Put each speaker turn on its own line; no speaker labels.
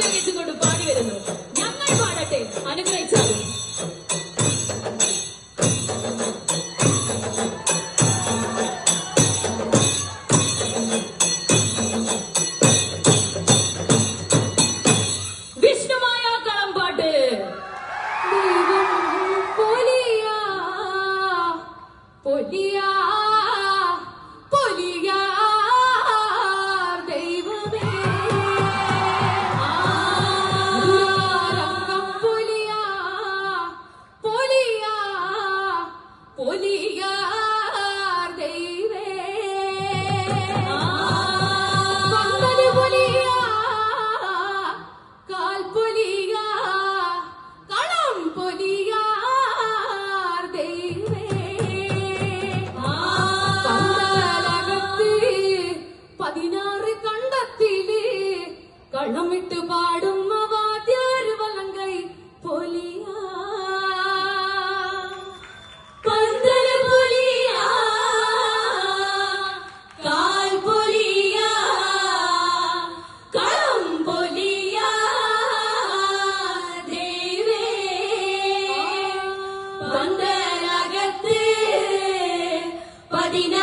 jumping into
தாளமிட்டு பாடும் வாத்தியார் வலங்கை பொலியா? பந்தல பொலியா? கால் பொலியா? களம் பொலியா? தேவே பதின